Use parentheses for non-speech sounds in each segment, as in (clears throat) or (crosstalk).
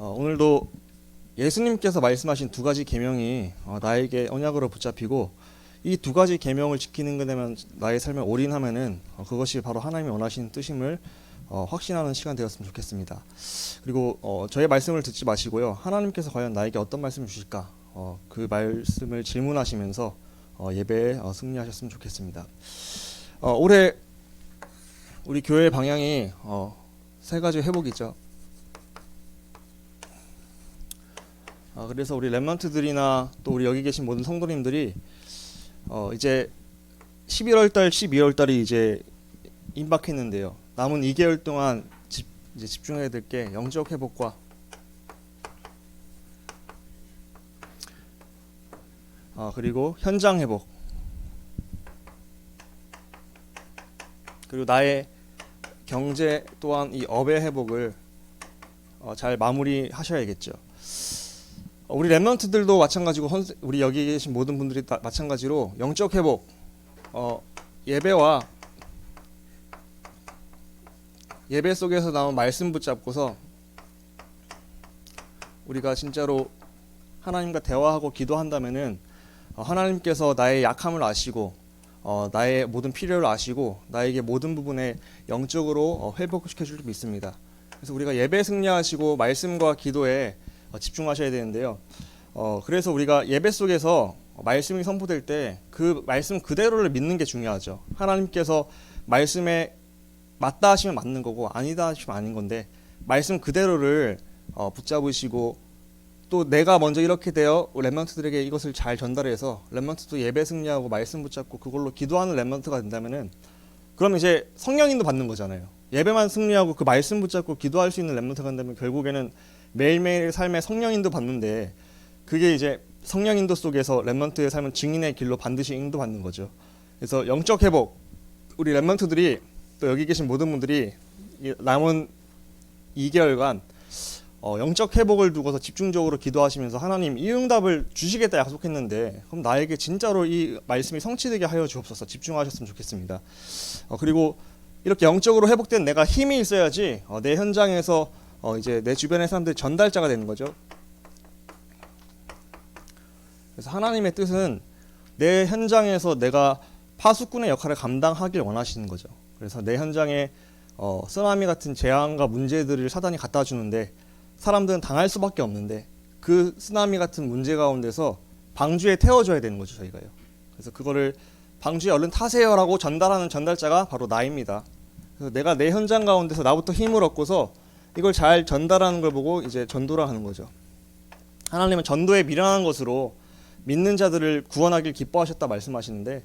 어, 오늘도 예수님께서 말씀하신 두 가지 계명이 어, 나에게 언약으로 붙잡히고 이 두 가지 계명을 지키는 것 되면 나의 삶에 올인하면은 어, 그것이 바로 하나님이 원하시는 뜻임을 어, 확신하는 시간 되었으면 좋겠습니다. 그리고 어, 저의 말씀을 듣지 마시고요. 하나님께서 과연 나에게 어떤 말씀을 주실까? 어, 그 말씀을 질문하시면서 어, 예배에 어, 승리하셨으면 좋겠습니다. 어, 올해 우리 교회 방향이 어, 세 가지 회복이죠. 아, 그래서 우리 랩런트들이나 또 우리 여기 계신 모든 성도님들이 어, 이제 11월 달, 12월 달이 이제 임박했는데요. 남은 2개월 동안 집, 이제 집중해야 될 게 영적 회복과 아, 그리고 현장 회복 그리고 나의 경제 또한 이 업의 회복을 어, 잘 마무리하셔야겠죠. 어, 우리 랩런트들도 마찬가지고 헌- 우리 여기 계신 모든 분들이 다 마찬가지로 영적 회복, 어, 예배와 예배 속에서 나온 말씀 붙잡고서 우리가 진짜로 하나님과 대화하고 기도한다면은 어, 하나님께서 나의 약함을 아시고 어, 나의 모든 필요를 아시고 나에게 모든 부분에 영적으로 어, 회복시켜 줄 믿습니다. 그래서 우리가 예배 승리하시고 말씀과 기도에 어, 집중하셔야 되는데요. 어, 그래서 우리가 예배 속에서 말씀이 선포될 때 그 말씀 그대로를 믿는 게 중요하죠. 하나님께서 말씀에 맞다 하시면 맞는 거고 아니다 하시면 아닌 건데 말씀 그대로를 어, 붙잡으시고 또 내가 먼저 이렇게 되어 랩런트들에게 이것을 잘 전달해서 랩런트도 예배 승리하고 말씀 붙잡고 그걸로 기도하는 랩런트가 된다면은 그럼 이제 성령인도 받는 거잖아요. 예배만 승리하고 그 말씀 붙잡고 기도할 수 있는 랩런트가 된다면 결국에는 매일매일 삶의 성령인도 받는데 그게 이제 성령인도 속에서 랩런트의 삶은 증인의 길로 반드시 인도받는 거죠. 그래서 영적 회복 우리 랩런트들이 또 여기 계신 모든 분들이 이 남은 2개월간 어, 영적 회복을 두고서 집중적으로 기도하시면서 하나님 이 응답을 주시겠다 약속했는데 그럼 나에게 진짜로 이 말씀이 성취되게 하여 주옵소서 집중하셨으면 좋겠습니다. 어, 그리고 이렇게 영적으로 회복된 내가 힘이 있어야지 어, 내 현장에서 어, 이제 내 주변의 사람들 전달자가 되는 거죠. 그래서 하나님의 뜻은 내 현장에서 내가 파수꾼의 역할을 감당하길 원하시는 거죠. 그래서 내 현장에 어, 쓰나미 같은 재앙과 문제들을 사단이 갖다 주는데 사람들은 당할 수밖에 없는데 그 쓰나미 같은 문제 가운데서 방주에 태워줘야 되는 거죠 저희가요. 그래서 그거를 방주에 얼른 타세요라고 전달하는 전달자가 바로 나입니다. 그래서 내가 내 현장 가운데서 나부터 힘을 얻고서 이걸 잘 전달하는 걸 보고 이제 전도를 하는 거죠. 하나님은 전도에 미련한 것으로 믿는 자들을 구원하길 기뻐하셨다 말씀하시는데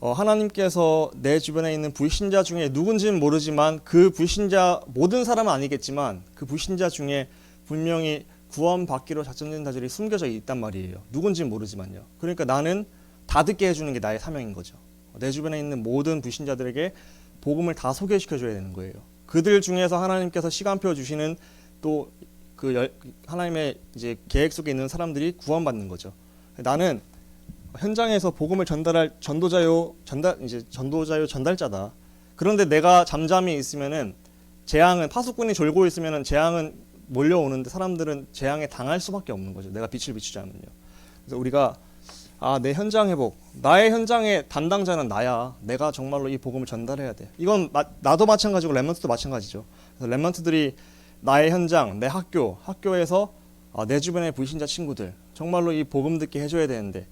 어, 하나님께서 내 주변에 있는 불신자 중에 누군지는 모르지만 그 불신자 모든 사람은 아니겠지만 그 불신자 중에 분명히 구원받기로 작정된 자들이 숨겨져 있단 말이에요. 누군지는 모르지만요. 그러니까 나는 다 듣게 해주는 게 나의 사명인 거죠. 내 주변에 있는 모든 불신자들에게 복음을 다 소개시켜 줘야 되는 거예요. 그들 중에서 하나님께서 시간표 주시는 또 그 하나님의 이제 계획 속에 있는 사람들이 구원받는 거죠. 나는 현장에서 복음을 전달할 전도자요 전달 이제 전도자요 전달자다. 그런데 내가 잠잠히 있으면은 재앙은 파수꾼이 졸고 있으면은 재앙은 몰려오는데 사람들은 재앙에 당할 수밖에 없는 거죠. 내가 빛을 비추지 않으면요. 그래서 우리가 아 내 현장 회복, 나의 현장의 담당자는 나야. 내가 정말로 이 복음을 전달해야 돼. 이건 마, 나도 마찬가지고 랩런트도 마찬가지죠. 그래서 랩런트들이 나의 현장, 내 학교, 학교에서 아, 내 주변의 불신자 친구들 정말로 이 복음 듣게 해줘야 되는데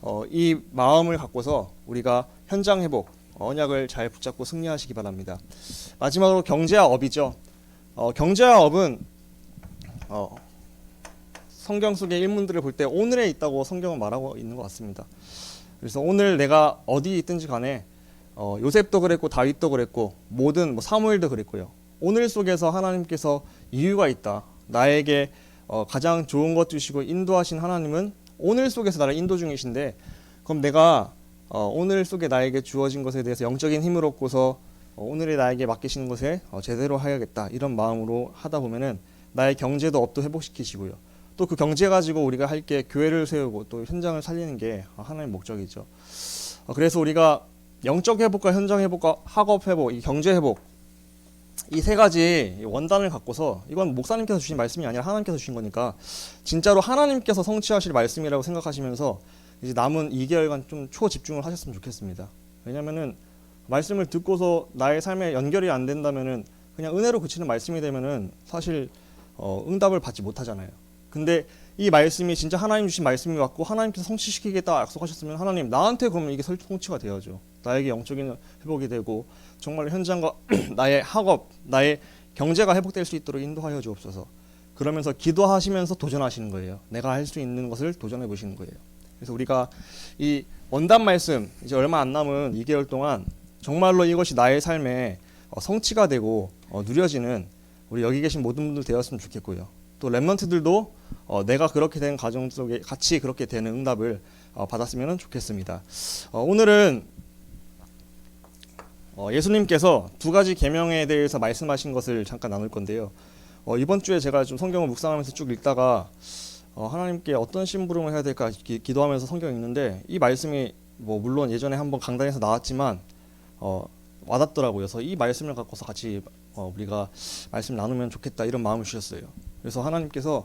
어, 이 마음을 갖고서 우리가 현장 회복 언약을 잘 붙잡고 승리하시기 바랍니다. 마지막으로 경제와 업이죠. 어, 경제와 업은 어, 성경 속의 일문들을 볼 때 오늘에 있다고 성경은 말하고 있는 것 같습니다. 그래서 오늘 내가 어디 있든지 간에 어, 요셉도 그랬고 다윗도 그랬고 모든 뭐 사무엘도 그랬고요. 오늘 속에서 하나님께서 이유가 있다. 나에게 어, 가장 좋은 것 주시고 인도하신 하나님은 오늘 속에서 나를 인도 중이신데 그럼 내가 어, 오늘 속에 나에게 주어진 것에 대해서 영적인 힘을 얻고서 어, 오늘의 나에게 맡기시는 것에 어, 제대로 하야겠다 이런 마음으로 하다 보면은 나의 경제도 업도 회복시키시고요. 또 그 경제 가지고 우리가 할 게 교회를 세우고 또 현장을 살리는 게 하나님의 목적이죠. 어, 그래서 우리가 영적 회복과 현장 회복과 학업 회복, 이 경제 회복 이 세 가지 원단을 갖고서 이건 목사님께서 주신 말씀이 아니라 하나님께서 주신 거니까 진짜로 하나님께서 성취하실 말씀이라고 생각하시면서 이제 남은 2개월간 좀 초집중을 하셨으면 좋겠습니다. 왜냐면은 말씀을 듣고서 나의 삶에 연결이 안 된다면은 그냥 은혜로 그치는 말씀이 되면은 사실 어, 응답을 받지 못하잖아요. 근데 이 말씀이 진짜 하나님 주신 말씀이 같고 하나님께서 성취시키겠다 약속하셨으면 하나님 나한테 그러면 이게 설- 성취가 되어야죠. 나에게 영적인 회복이 되고 정말 현장과 (clears throat) 나의 학업, 나의 경제가 회복될 수 있도록 인도하여 주옵소서. 그러면서 기도하시면서 도전하시는 거예요. 내가 할 수 있는 것을 도전해 보시는 거예요. 그래서 우리가 이 원단 말씀 이제 얼마 안 남은 2개월 동안 정말로 이것이 나의 삶에 어, 성취가 되고 어, 누려지는 우리 여기 계신 모든 분들 되었으면 좋겠고요. 또 랩런트들도 어, 내가 그렇게 된 가정 속에 같이 그렇게 되는 응답을 어, 받았으면 좋겠습니다. 어, 오늘은 어, 예수님께서 두 가지 계명에 대해서 말씀하신 것을 잠깐 나눌 건데요. 어, 이번 주에 제가 좀 성경을 묵상하면서 쭉 읽다가 어, 하나님께 어떤 심부름을 해야 될까 기, 기도하면서 성경 읽는데 이 말씀이 뭐 물론 예전에 한번 강단에서 나왔지만 어, 와닿더라고요. 그래서 이 말씀을 갖고서 같이 어, 우리가 말씀 나누면 좋겠다 이런 마음을 주셨어요. 그래서 하나님께서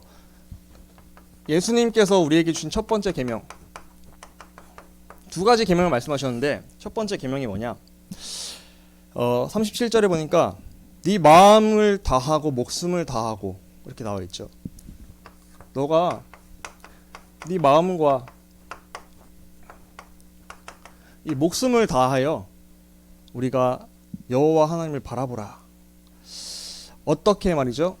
예수님께서 우리에게 주신 첫 번째 계명 두 가지 계명을 말씀하셨는데 첫 번째 계명이 뭐냐? 어, 37절에 보니까 네 마음을 다하고 목숨을 다하고 이렇게 나와 있죠. 너가 네 마음과 이 목숨을 다하여 우리가 여호와 하나님을 바라보라. 어떻게 말이죠?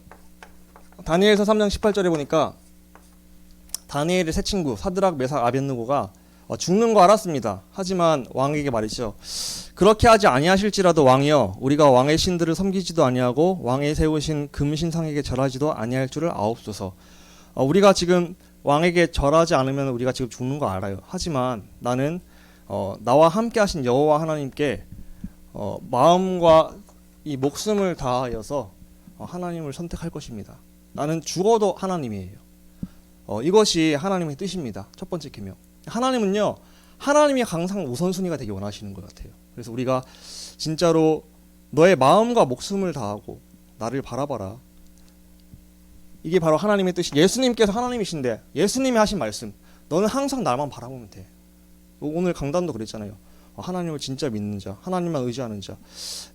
다니엘서 3장 18절에 보니까 다니엘의 세 친구 사드락 메삭 아벤느고가 어, 죽는 거 알았습니다. 하지만 왕에게 말이죠. 그렇게 하지 아니하실지라도 왕이여 우리가 왕의 신들을 섬기지도 아니하고 왕의 세우신 금신상에게 절하지도 아니할 줄을 아옵소서. 어, 우리가 지금 왕에게 절하지 않으면 우리가 지금 죽는 거 알아요. 하지만 나는 어, 나와 함께 하신 여호와 하나님께 어, 마음과 이 목숨을 다하여서 어, 하나님을 선택할 것입니다. 나는 죽어도 하나님이에요. 어, 이것이 하나님의 뜻입니다. 첫 번째 계명. 하나님은요, 하나님이 항상 우선순위가 되기 원하시는 것 같아요. 그래서 우리가 진짜로 너의 마음과 목숨을 다하고 나를 바라봐라. 이게 바로 하나님의 뜻이 예수님께서 하나님이신데 예수님이 하신 말씀. 너는 항상 나만 바라보면 돼. 오늘 강단도 그랬잖아요. 어, 하나님을 진짜 믿는 자, 하나님만 의지하는 자,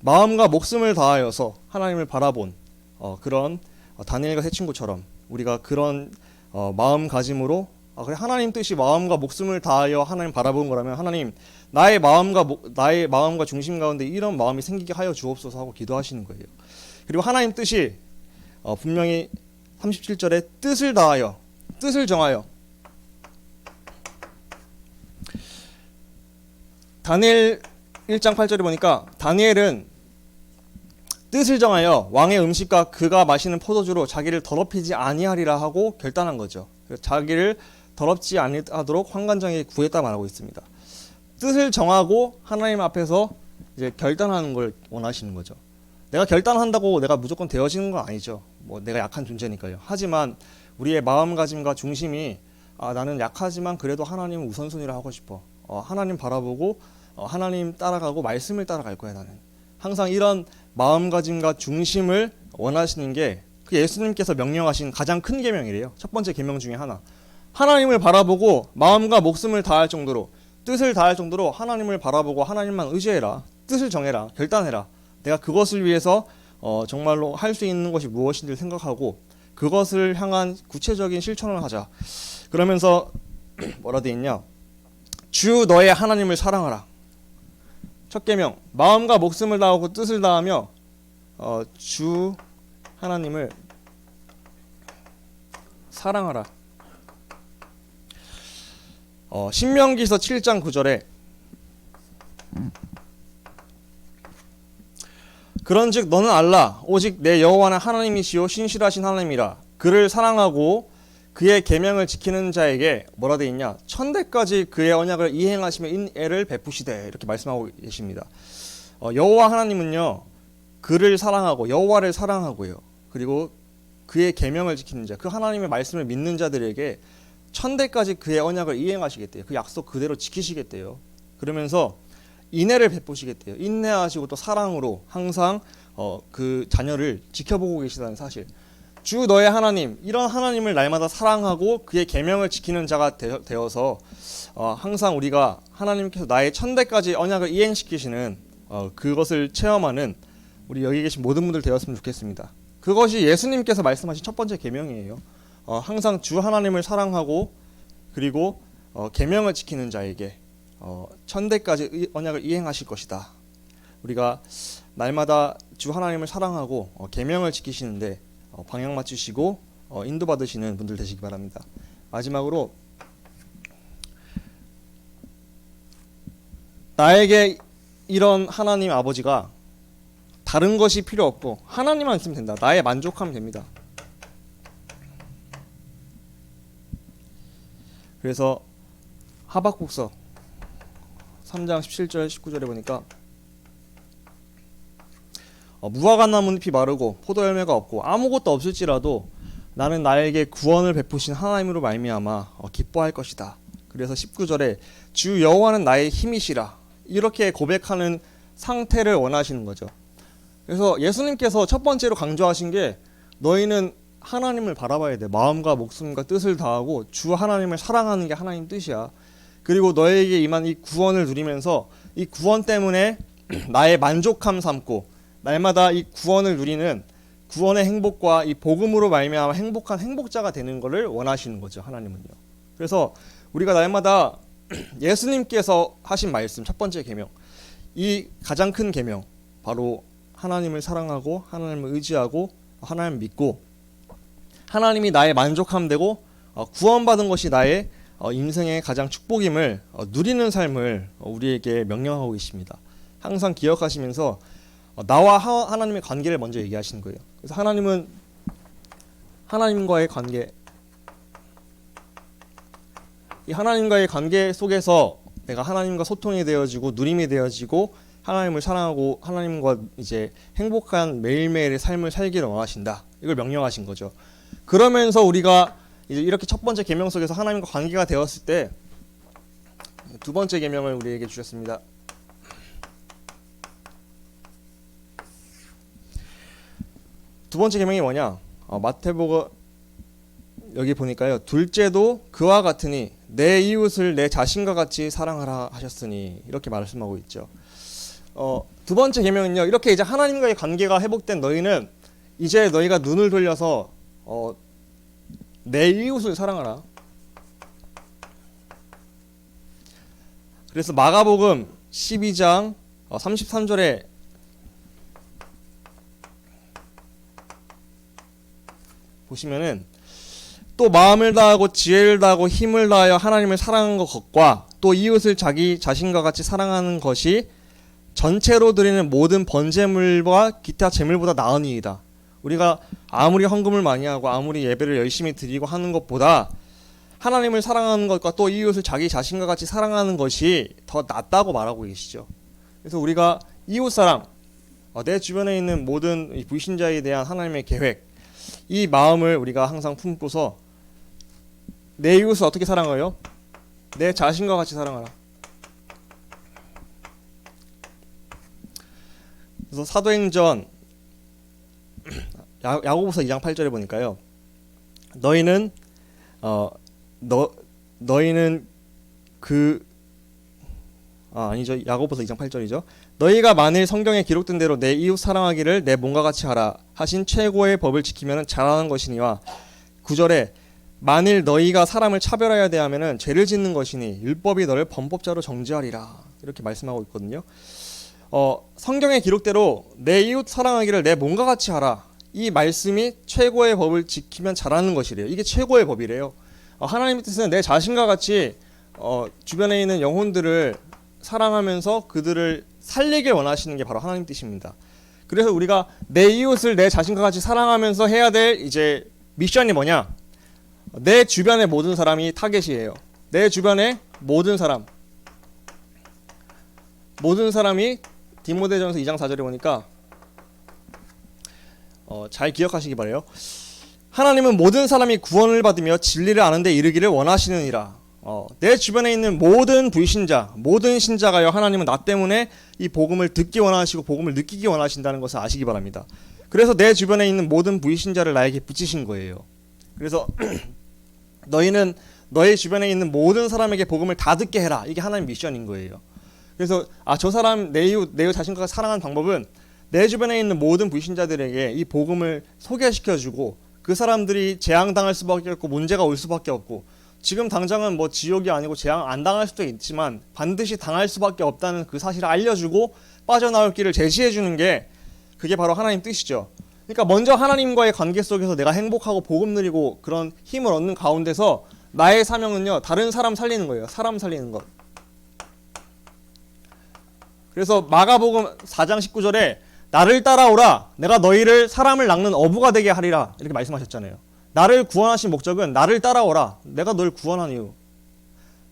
마음과 목숨을 다하여서 하나님을 바라본 어, 그런 어, 다니엘과 새 친구처럼 우리가 그런 어, 마음가짐으로 아, 그래 하나님 뜻이 마음과 목숨을 다하여 하나님 바라보는 거라면 하나님 나의 마음과 목- 나의 마음과 중심 가운데 이런 마음이 생기게 하여 주옵소서 하고 기도하시는 거예요. 그리고 하나님 뜻이 어, 분명히 37절에 뜻을 다하여 뜻을 정하여 다니엘 1장 8절에 보니까 다니엘은 뜻을 정하여 왕의 음식과 그가 마시는 포도주로 자기를 더럽히지 아니하리라 하고 결단한 거죠. 자기를 더럽지 아니하도록 환관장에 구했다 말하고 있습니다. 뜻을 정하고 하나님 앞에서 이제 결단하는 걸 원하시는 거죠. 내가 결단한다고 내가 무조건 되어지는 건 아니죠. 뭐 내가 약한 존재니까요. 하지만 우리의 마음가짐과 중심이 아, 나는 약하지만 그래도 하나님을 우선순위로 하고 싶어. 어, 하나님 바라보고 어, 하나님 따라가고 말씀을 따라갈 거야 나는. 항상 이런 마음가짐과 중심을 원하시는 게 그 예수님께서 명령하신 가장 큰 계명이래요. 첫 번째 계명 중에 하나. 하나님을 바라보고 마음과 목숨을 다할 정도로 뜻을 다할 정도로 하나님을 바라보고 하나님만 의지해라. 뜻을 정해라. 결단해라. 내가 그것을 위해서 어, 정말로 할 수 있는 것이 무엇인지를 생각하고 그것을 향한 구체적인 실천을 하자. 그러면서 (clears throat) 뭐라 돼 있냐? 주 너의 하나님을 사랑하라. 첫 계명 마음과 목숨을 다하고 뜻을 다하며 어, 주 하나님을 사랑하라. 어, 신명기서 7장 9절에 그런즉 너는 알라 오직 내 여호와는 하나님이시요 신실하신 하나님이라 그를 사랑하고 그의 계명을 지키는 자에게 뭐라 돼 있냐 천대까지 그의 언약을 이행하시며 인애를 베푸시되 이렇게 말씀하고 계십니다. 어, 여호와 하나님은요 그를 사랑하고 여호와를 사랑하고요 그리고 그의 계명을 지키는 자 그 하나님의 말씀을 믿는 자들에게 천대까지 그의 언약을 이행하시겠대요. 그 약속 그대로 지키시겠대요. 그러면서 인애를 베푸시겠대요. 인내하시고 또 사랑으로 항상 어, 그 자녀를 지켜보고 계시다는 사실. 주 너의 하나님 이런 하나님을 날마다 사랑하고 그의 계명을 지키는 자가 되어- 되어서 어, 항상 우리가 하나님께서 나의 천대까지 언약을 이행시키시는 어, 그것을 체험하는 우리 여기 계신 모든 분들 되었으면 좋겠습니다. 그것이 예수님께서 말씀하신 첫 번째 계명이에요. 어, 항상 주 하나님을 사랑하고 그리고 어, 계명을 지키는 자에게 어, 천대까지 의- 언약을 이행하실 것이다. 우리가 날마다 주 하나님을 사랑하고 어, 계명을 지키시는데 어, 방향 맞추시고 어, 인도 받으시는 분들 되시기 바랍니다. 마지막으로 나에게 이런 하나님 아버지가 다른 것이 필요 없고 하나님만 있으면 된다. 나의 만족하면 됩니다. 그래서 하박국서 3장 17절 19절에 보니까 어, 무화과 나무 잎이 마르고 포도 열매가 없고 아무것도 없을지라도 나는 나에게 구원을 베푸신 하나님으로 말미암아 어, 기뻐할 것이다. 그래서 19절에 주 여호와는 나의 힘이시라 이렇게 고백하는 상태를 원하시는 거죠. 그래서 예수님께서 첫 번째로 강조하신 게 너희는 하나님을 바라봐야 돼. 마음과 목숨과 뜻을 다하고 주 하나님을 사랑하는 게 하나님 뜻이야. 그리고 너에게 임한 이 구원을 누리면서 이 구원 때문에 (clears throat) 나의 만족함 삼고 날마다 이 구원을 누리는 구원의 행복과 이 복음으로 말미암아 행복한 행복자가 되는 것을 원하시는 거죠. 하나님은요. 그래서 우리가 날마다 (clears throat) 예수님께서 하신 말씀 첫 번째 계명 이 가장 큰 계명 바로 하나님을 사랑하고 하나님을 의지하고 하나님을 믿고 하나님이 나의 만족함 되고 어, 구원받은 것이 나의 어, 인생의 가장 축복임을 어, 누리는 삶을 어, 우리에게 명령하고 계십니다. 항상 기억하시면서 어, 나와 하, 하나님의 관계를 먼저 얘기하시는 거예요. 그래서 하나님은 하나님과의 관계 이 하나님과의 관계 속에서 내가 하나님과 소통이 되어지고 누림이 되어지고 하나님을 사랑하고 하나님과 이제 행복한 매일매일의 삶을 살기를 원하신다. 이걸 명령하신 거죠. 그러면서 우리가 이제 이렇게 첫 번째 계명 속에서 하나님과 관계가 되었을 때 두 번째 계명을 우리에게 주셨습니다. 두 번째 계명이 뭐냐? 어, 마태복음 여기 보니까요. 둘째도 그와 같으니 내 이웃을 내 자신과 같이 사랑하라 하셨으니 이렇게 말씀하고 있죠. 어, 두 번째 계명은요. 이렇게 이제 하나님과의 관계가 회복된 너희는 이제 너희가 눈을 돌려서 어, 내 이웃을 사랑하라. 그래서 마가복음 12장 어, 33절에 보시면은 또 마음을 다하고 지혜를 다하고 힘을 다하여 하나님을 사랑하는 것과 또 이웃을 자기 자신과 같이 사랑하는 것이 전체로 드리는 모든 번제물과 기타 제물보다 나으니이다. 우리가 아무리 헌금을 많이 하고 아무리 예배를 열심히 드리고 하는 것보다 하나님을 사랑하는 것과 또 이웃을 자기 자신과 같이 사랑하는 것이 더 낫다고 말하고 계시죠. 그래서 우리가 이웃 사랑, 어, 내 주변에 있는 모든 이 불신자에 대한 하나님의 계획, 이 마음을 우리가 항상 품고서 내 이웃을 어떻게 사랑해요? 내 자신과 같이 사랑하라. 그래서 사도행전 야- 야고보서 2장 8절에 보니까요. 너희는 어 너 너희는 그 아, 아니죠. 야고보서 2장 8절이죠. 너희가 만일 성경에 기록된 대로 내 이웃 사랑하기를 내 몸과 같이 하라 하신 최고의 법을 지키면 잘하는 것이니와 9절에 만일 너희가 사람을 차별하여야 대하면은 죄를 짓는 것이니 율법이 너를 범법자로 정죄하리라 이렇게 말씀하고 있거든요. 어, 성경의 기록대로 내 이웃 사랑하기를 내 몸과 같이 하라. 이 말씀이 최고의 법을 지키면 잘하는 것이래요. 이게 최고의 법이래요. 어, 하나님의 뜻은 내 자신과 같이 어, 주변에 있는 영혼들을 사랑하면서 그들을 살리길 원하시는 게 바로 하나님 뜻입니다. 그래서 우리가 내 이웃을 내 자신과 같이 사랑하면서 해야 될 이제 미션이 뭐냐? 내 주변의 모든 사람이 타겟이에요. 내 주변의 모든 사람. 모든 사람이 디모데전서 2장 4절에 보니까 어, 잘 기억하시기 바래요. 하나님은 모든 사람이 구원을 받으며 진리를 아는 데 이르기를 원하시느니라. 어, 내 주변에 있는 모든 불신자, 모든 신자가요 하나님은 나 때문에 이 복음을 듣기 원하시고 복음을 느끼기 원하신다는 것을 아시기 바랍니다. 그래서 내 주변에 있는 모든 불신자를 나에게 붙이신 거예요. 그래서 (clears throat) 너희는 너희 주변에 있는 모든 사람에게 복음을 다 듣게 해라. 이게 하나님 미션인 거예요. 그래서 아 저 사람 내 이웃 내 이웃 자신과 사랑하는 방법은 내 주변에 있는 모든 불신자들에게 이 복음을 소개시켜 주고 그 사람들이 재앙당할 수밖에 없고 문제가 올 수밖에 없고 지금 당장은 뭐 지옥이 아니고 재앙 안 당할 수도 있지만 반드시 당할 수밖에 없다는 그 사실을 알려주고 빠져나올 길을 제시해 주는 게 그게 바로 하나님 뜻이죠. 그러니까 먼저 하나님과의 관계 속에서 내가 행복하고 복음 누리고 그런 힘을 얻는 가운데서 나의 사명은요 다른 사람 살리는 거예요. 사람 살리는 것. 그래서 마가복음 4장 19절에 나를 따라오라 내가 너희를 사람을 낚는 어부가 되게 하리라 이렇게 말씀하셨잖아요. 나를 구원하신 목적은 나를 따라오라 내가 너를 구원한 이유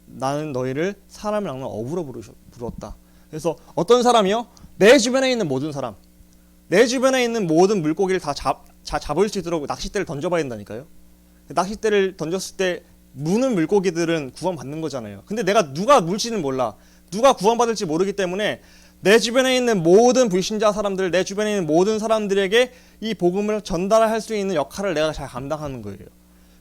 나는 너희를 사람을 낚는 어부로 부르었다. 그래서 어떤 사람이요? 내 주변에 있는 모든 사람 내 주변에 있는 모든 물고기를 다 잡, 자, 잡을 수 있도록 낚싯대를 던져봐야 된다니까요. 낚싯대를 던졌을 때 무는 물고기들은 구원받는 거잖아요. 근데 내가 누가 물지는 몰라. 누가 구원받을지 모르기 때문에 내 주변에 있는 모든 불신자 사람들, 내 주변에 있는 모든 사람들에게 이 복음을 전달할 수 있는 역할을 내가 잘 감당하는 거예요.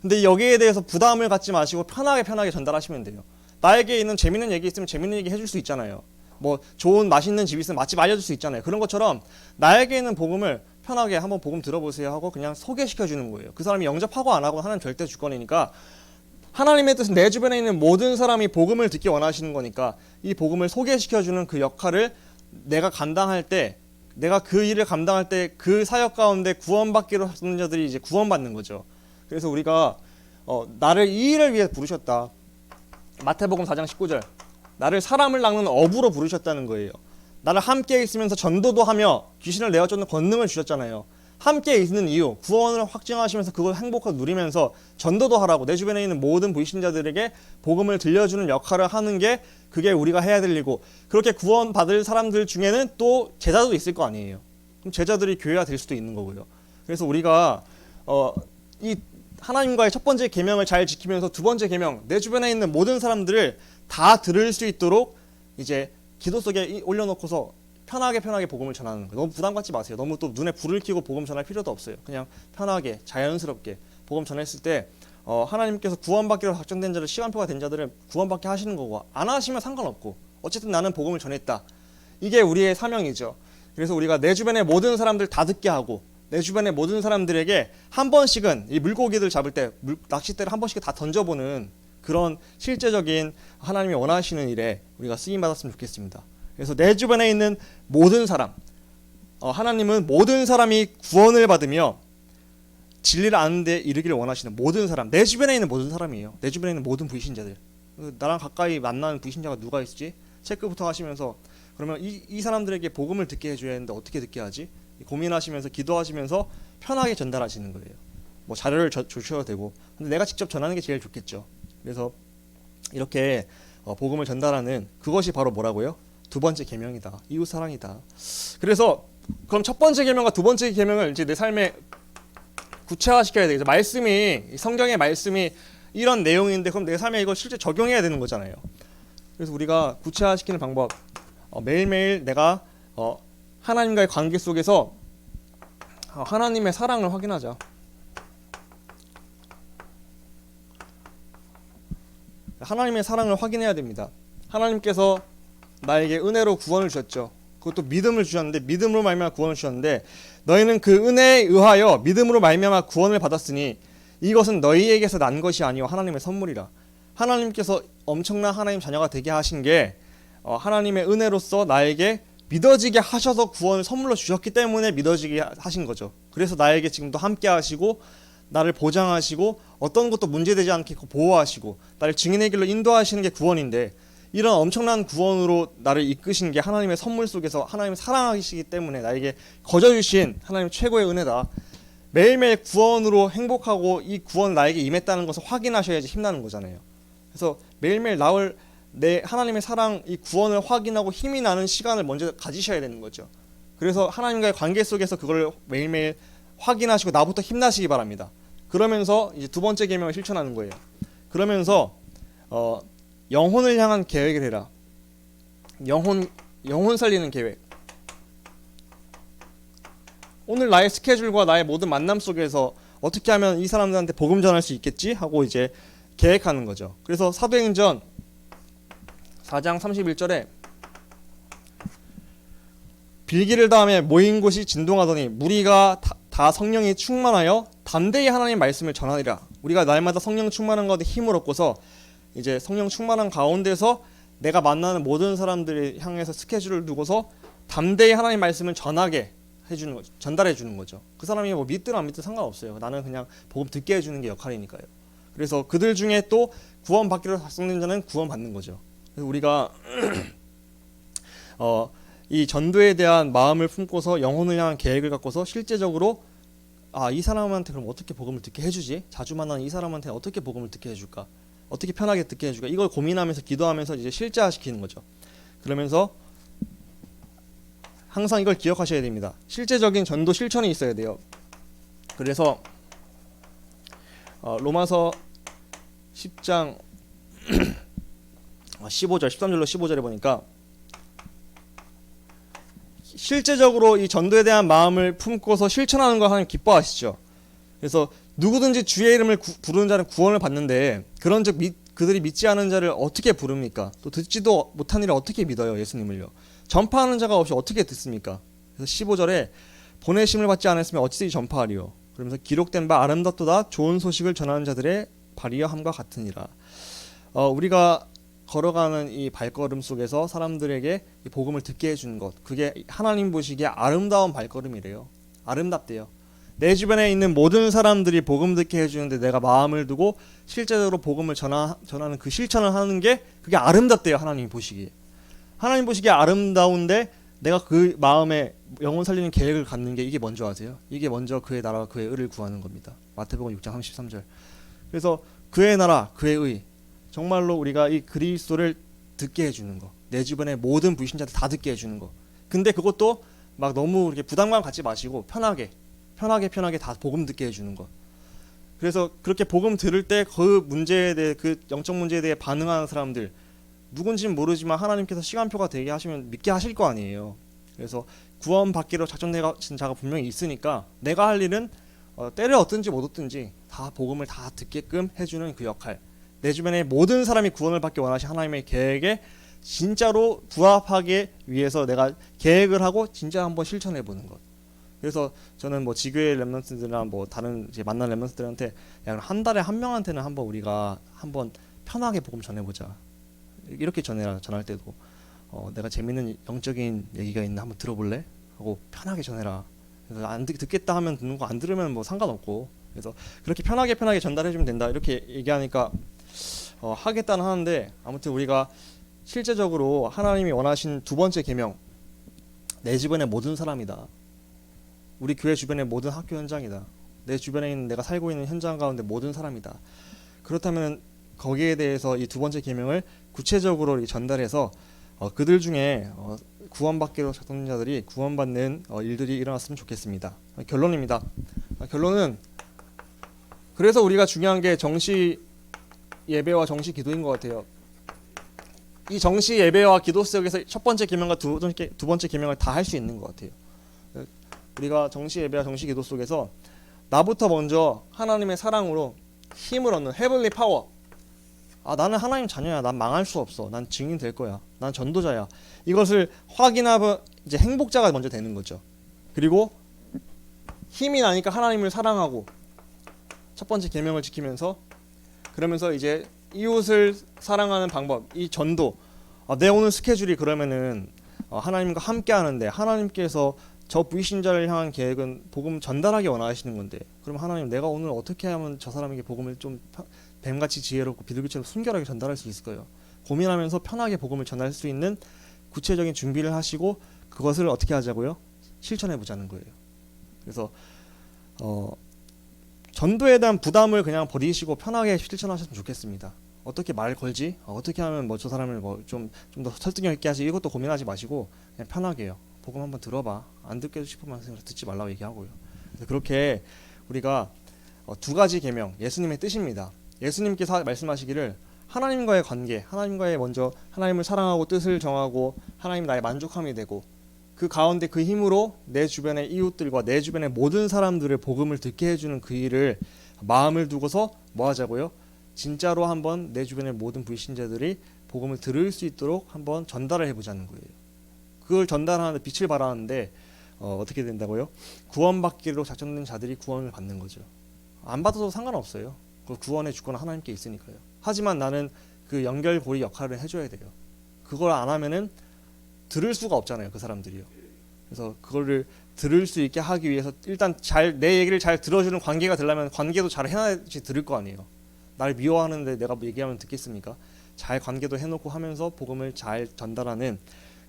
근데 여기에 대해서 부담을 갖지 마시고 편하게 편하게 전달하시면 돼요. 나에게 있는 재밌는 얘기 있으면 재밌는 얘기 해줄 수 있잖아요. 뭐 좋은 맛있는 집 있으면 맛집 알려줄 수 있잖아요. 그런 것처럼 나에게 있는 복음을 편하게 한번 복음 들어보세요 하고 그냥 소개시켜 주는 거예요. 그 사람이 영접하고 안 하고 하나님 절대 주권이니까 하나님의 뜻은 내 주변에 있는 모든 사람이 복음을 듣기 원하시는 거니까 이 복음을 소개시켜 주는 그 역할을 내가 감당할 때 내가 그 일을 감당할 때 그 사역 가운데 구원받기로 하는 자들이 이제 구원받는 거죠. 그래서 우리가 어, 나를 이 일을 위해 부르셨다. 마태복음 4장 19절. 나를 사람을 낚는 어부로 부르셨다는 거예요. 나를 함께 있으면서 전도도 하며 귀신을 내어 쫓는 권능을 주셨잖아요. 함께 있는 이유, 구원을 확증하시면서 그걸 행복하게 누리면서 전도도 하라고 내 주변에 있는 모든 불신자들에게 복음을 들려주는 역할을 하는 게 그게 우리가 해야 될 일이고 그렇게 구원받을 사람들 중에는 또 제자도 있을 거 아니에요. 그럼 제자들이 교회가 될 수도 있는 거고요. 그래서 우리가 어, 이 하나님과의 첫 번째 계명을 잘 지키면서 두 번째 계명 내 주변에 있는 모든 사람들을 다 들을 수 있도록 이제 기도 속에 이- 올려놓고서 편하게 편하게 복음을 전하는 거예요. 너무 부담 갖지 마세요. 너무 또 눈에 불을 켜고 복음 전할 필요도 없어요. 그냥 편하게 자연스럽게 복음 전했을 때 어, 하나님께서 구원받기로 작정된 자들 시간표가 된 자들은 구원받게 하시는 거고 안 하시면 상관없고 어쨌든 나는 복음을 전했다. 이게 우리의 사명이죠. 그래서 우리가 내 주변의 모든 사람들 다 듣게 하고 내 주변의 모든 사람들에게 한 번씩은 이 물고기들 잡을 때 물, 낚싯대를 한 번씩 다 던져보는 그런 실제적인 하나님이 원하시는 일에 우리가 쓰임 받았으면 좋겠습니다. 그래서 내 주변에 있는 모든 사람, 어, 하나님은 모든 사람이 구원을 받으며 진리를 아는데 이르기를 원하시는 모든 사람, 내 주변에 있는 모든 사람이에요. 내 주변에 있는 모든 불신자들. 어, 나랑 가까이 만나는 불신자가 누가 있지? 체크부터 하시면서 그러면 이, 이 사람들에게 복음을 듣게 해줘야 하는데 어떻게 듣게 하지? 고민하시면서 기도하시면서 편하게 전달하시는 거예요. 뭐 자료를 저, 주셔도 되고, 근데 내가 직접 전하는 게 제일 좋겠죠. 그래서 이렇게 어, 복음을 전달하는 그것이 바로 뭐라고요? 두 번째 계명이다. 이웃 사랑이다. 그래서 그럼 첫 번째 계명과 두 번째 계명을 이제 내 삶에 구체화시켜야 되겠죠. 말씀이 성경의 말씀이 이런 내용인데 그럼 내 삶에 이걸 실제 적용해야 되는 거잖아요. 그래서 우리가 구체화시키는 방법 어, 매일매일 내가 어, 하나님과의 관계 속에서 어, 하나님의 사랑을 확인하자. 하나님의 사랑을 확인해야 됩니다. 하나님께서 나에게 은혜로 구원을 주셨죠. 그것도 믿음을 주셨는데 믿음으로 말미암아 구원을 주셨는데 너희는 그 은혜에 의하여 믿음으로 말미암아 구원을 받았으니 이것은 너희에게서 난 것이 아니요 하나님의 선물이라. 하나님께서 엄청난 하나님 자녀가 되게 하신 게 어, 하나님의 은혜로서 나에게 믿어지게 하셔서 구원을 선물로 주셨기 때문에 믿어지게 하신 거죠. 그래서 나에게 지금도 함께 하시고 나를 보장하시고 어떤 것도 문제되지 않게 보호하시고 나를 증인의 길로 인도하시는 게 구원인데 이런 엄청난 구원으로 나를 이끄신 게 하나님의 선물 속에서 하나님을 사랑하시기 때문에 나에게 거저 주신 하나님 최고의 은혜다. 매일매일 구원으로 행복하고 이 구원 나에게 임했다는 것을 확인하셔야지 힘나는 거잖아요. 그래서 매일매일 나올 내 하나님의 사랑 이 구원을 확인하고 힘이 나는 시간을 먼저 가지셔야 되는 거죠. 그래서 하나님과의 관계 속에서 그걸 매일매일 확인하시고 나부터 힘나시기 바랍니다. 그러면서 이제 두 번째 계명을 실천하는 거예요. 그러면서 어, 영혼을 향한 계획을 해라. 영혼 영혼 살리는 계획. 오늘 나의 스케줄과 나의 모든 만남 속에서 어떻게 하면 이 사람들한테 복음 전할 수 있겠지 하고 이제 계획하는 거죠. 그래서 사도행전 4장 31절에 빌기를 다음에 모인 곳이 진동하더니 무리가 다, 다 성령이 충만하여 담대히 하나님 말씀을 전하리라. 우리가 날마다 성령 충만한 가운데 힘을 얻고서 이제 성령 충만한 가운데서 내가 만나는 모든 사람들을 향해서 스케줄을 두고서 담대히 하나님 말씀을 전하게 해주는 거, 전달해 주는 거죠. 그 사람이 뭐 믿든 안 믿든 상관없어요. 나는 그냥 복음 듣게 해주는 게 역할이니까요. 그래서 그들 중에 또 구원 받기로 작성된 자는 구원 받는 거죠. 그래서 우리가 (clears throat) 어, 이 전도에 대한 마음을 품고서 영혼을 향한 계획을 갖고서 실제적으로 아 이 사람한테 그럼 어떻게 복음을 듣게 해주지? 자주 만나는 이 사람한테 어떻게 복음을 듣게 해줄까? 어떻게 편하게 듣게 해줄까? 이걸 고민하면서 기도하면서 이제 실제화시키는 거죠. 그러면서 항상 이걸 기억하셔야 됩니다. 실제적인 전도 실천이 있어야 돼요. 그래서 어, 로마서 10장 15절, 13절로 15절에 보니까 실제적으로 이 전도에 대한 마음을 품고서 실천하는 걸 하나님 기뻐하시죠. 그래서 누구든지 주의 이름을 구, 부르는 자는 구원을 받는데 그런즉 믿, 그들이 믿지 않은 자를 어떻게 부릅니까? 또 듣지도 못한 일을 어떻게 믿어요 예수님을요? 전파하는 자가 없이 어떻게 듣습니까? 그래서 15절에 보내심을 받지 않았으면 어찌 전파하리요? 그러면서 기록된 바 아름답도다 좋은 소식을 전하는 자들의 발이여 함과 같으니라. 어, 우리가 걸어가는 이 발걸음 속에서 사람들에게 이 복음을 듣게 해주는 것, 그게 하나님 보시기에 아름다운 발걸음이래요. 아름답대요. 내 주변에 있는 모든 사람들이 복음 듣게 해주는데 내가 마음을 두고 실제적으로 복음을 전하, 전하는 그 실천을 하는 게 그게 아름답대요. 하나님 보시기에. 하나님 보시기에 아름다운데 내가 그 마음에 영혼 살리는 계획을 갖는 게 이게 먼저 아세요? 이게 먼저 그의 나라와 그의 의를 구하는 겁니다. 마태복음 6장 33절. 그래서 그의 나라, 그의 의, 정말로 우리가 이 그리스도를 듣게 해주는 거, 내 주변의 모든 불신자들 다 듣게 해주는 거. 근데 그것도 막 너무 이렇게 부담감 갖지 마시고 편하게, 편하게 편하게 다 복음 듣게 해주는 거. 그래서 그렇게 복음 들을 때 그 문제에 대해 그 영적 문제에 대해 반응하는 사람들 누군지는 모르지만 하나님께서 시간표가 되게 하시면 믿게 하실 거 아니에요. 그래서 구원 받기로 작정되신 자가 분명히 있으니까 내가 할 일은 어, 때를 얻든지 못 얻든지 다 복음을 다 듣게끔 해주는 그 역할. 내 주변의 모든 사람이 구원을 받기 원하신 하나님의 계획에 진짜로 부합하기 위해서 내가 계획을 하고 진짜 한번 실천해 보는 것. 그래서 저는 뭐 지교의 랩런트들이나 뭐 다른 이제 만난 랩런트들한테 야한 달에 한 명한테는 한번 우리가 한번 편하게 복음 전해보자. 이렇게 전해라 전할 때도 어, 내가 재밌는 영적인 얘기가 있는데 한번 들어볼래? 하고 편하게 전해라. 그래서 안 듣, 듣겠다 하면 듣는 거 안 들으면 뭐 상관없고 그래서 그렇게 편하게 편하게 전달해주면 된다 이렇게 얘기하니까 어, 하겠다는 하는데 아무튼 우리가 실제적으로 하나님이 원하신 두 번째 계명 내 주변의 모든 사람이다. 우리 교회 주변의 모든 학교 현장이다. 내 주변에 있는 내가 살고 있는 현장 가운데 모든 사람이다. 그렇다면 거기에 대해서 이 두 번째 계명을 구체적으로 전달해서 어, 그들 중에 어, 구원받기로 작동된 자들이 구원받는 어, 일들이 일어났으면 좋겠습니다. 어, 결론입니다. 어, 결론은 그래서 우리가 중요한 게 정시 예배와 정시 기도인 것 같아요. 이 정시 예배와 기도 속에서 첫 번째 계명과 두 번째 계명을 다 할 수 있는 것 같아요. 우리가 정시 예배와 정시 기도 속에서 나부터 먼저 하나님의 사랑으로 힘을 얻는 헤블리 파워. 아 나는 하나님 자녀야. 난 망할 수 없어. 난 증인 될 거야. 난 전도자야. 이것을 확인하고 이제 행복자가 먼저 되는 거죠. 그리고 힘이 나니까 하나님을 사랑하고 첫 번째 계명을 지키면서 그러면서 이제 이웃을 사랑하는 방법, 이 전도. 아, 내 오늘 스케줄이 그러면은 어, 하나님과 함께 하는데 하나님께서 저 불신자를 향한 계획은 복음 전달하기 원하시는 건데 그럼 하나님 내가 오늘 어떻게 하면 저 사람에게 복음을 좀 편- 뱀같이 지혜롭고 비둘기처럼 순결하게 전달할 수 있을까요? 고민하면서 편하게 복음을 전할 수 있는 구체적인 준비를 하시고 그것을 어떻게 하자고요? 실천해 보자는 거예요. 그래서 어, 전도에 대한 부담을 그냥 버리시고 편하게 실천하셨으면 좋겠습니다. 어떻게 말 걸지? 어, 어떻게 하면 뭐 저 사람을 뭐 좀 좀 더 설득력 있게 하지? 이것도 고민하지 마시고 그냥 편하게요. 복음 한번 들어봐. 안 듣게 싶으면 듣지 말라고 얘기하고요. 그렇게 우리가 어, 두 가지 계명 예수님의 뜻입니다. 예수님께서 말씀하시기를 하나님과의 관계, 하나님과의 먼저 하나님을 사랑하고 뜻을 정하고 하나님 나의 만족함이 되고 그 가운데 그 힘으로 내 주변의 이웃들과 내 주변의 모든 사람들을 복음을 듣게 해주는 그 일을 마음을 두고서 뭐 하자고요? 진짜로 한번 내 주변의 모든 불신자들이 복음을 들을 수 있도록 한번 전달을 해보자는 거예요. 그걸 전달하는데 빛을 발하는데 어, 어떻게 된다고요? 구원받기로 작정된 자들이 구원을 받는 거죠. 안 받아도 상관없어요. 그 구원의 주권은 하나님께 있으니까요. 하지만 나는 그 연결고리 역할을 해줘야 돼요. 그걸 안 하면은 들을 수가 없잖아요. 그 사람들이요. 그래서 그거를 들을 수 있게 하기 위해서 일단 잘 내 얘기를 잘 들어주는 관계가 되려면 관계도 잘 해놔야지 들을 거 아니에요. 날 미워하는데 내가 뭐 얘기하면 듣겠습니까? 잘 관계도 해놓고 하면서 복음을 잘 전달하는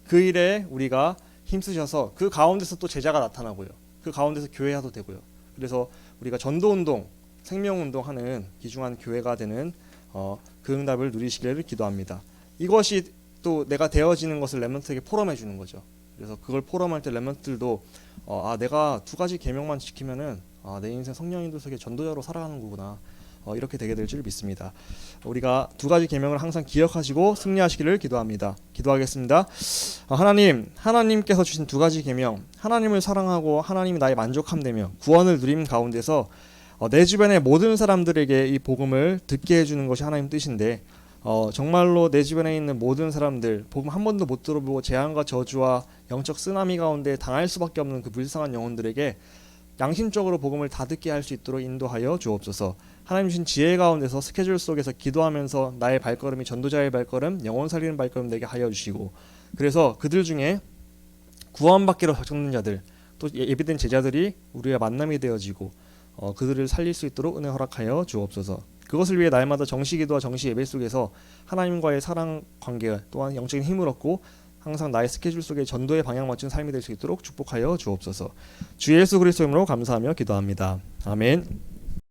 그 일에 우리가 힘쓰셔서 그 가운데서 또 제자가 나타나고요. 그 가운데서 교회화도 되고요. 그래서 우리가 전도운동, 생명운동 하는 귀중한 교회가 되는 어, 그 응답을 누리시기를 기도합니다. 이것이 또 내가 되어지는 것을 렘넌트에게 포럼해 주는 거죠. 그래서 그걸 포럼할 때 렘넌트들도 어, 아 내가 두 가지 계명만 지키면은 아, 내 인생 성령인들 속에 전도자로 살아가는 거구나. 어, 이렇게 되게 될 줄 믿습니다. 우리가 두 가지 계명을 항상 기억하시고 승리하시기를 기도합니다. 기도하겠습니다. 어, 하나님, 하나님께서 주신 두 가지 계명, 하나님을 사랑하고 하나님이 나의 만족함되며 구원을 누림 가운데서 어, 내 주변의 모든 사람들에게 이 복음을 듣게 해주는 것이 하나님 뜻인데 어, 정말로 내 주변에 있는 모든 사람들 복음 한 번도 못 들어보고 재앙과 저주와 영적 쓰나미 가운데 당할 수밖에 없는 그 불쌍한 영혼들에게 양심적으로 복음을 다 듣게 할 수 있도록 인도하여 주옵소서. 하나님 주신 지혜 가운데서 스케줄 속에서 기도하면서 나의 발걸음이 전도자의 발걸음, 영혼 살리는 발걸음 되게 하여 주시고 그래서 그들 중에 구원받기로 작정된 자들 또 예- 예비된 제자들이 우리의 만남이 되어지고 어, 그들을 살릴 수 있도록 은혜 허락하여 주옵소서. 그것을 위해 날마다 정시 기도와 정시 예배 속에서 하나님과의 사랑 관계 또한 영적인 힘을 얻고 항상 나의 스케줄 속에 전도의 방향 맞춘 삶이 될 수 있도록 축복하여 주옵소서. 주 예수 그리스도 이름으로 감사하며 기도합니다. 아멘.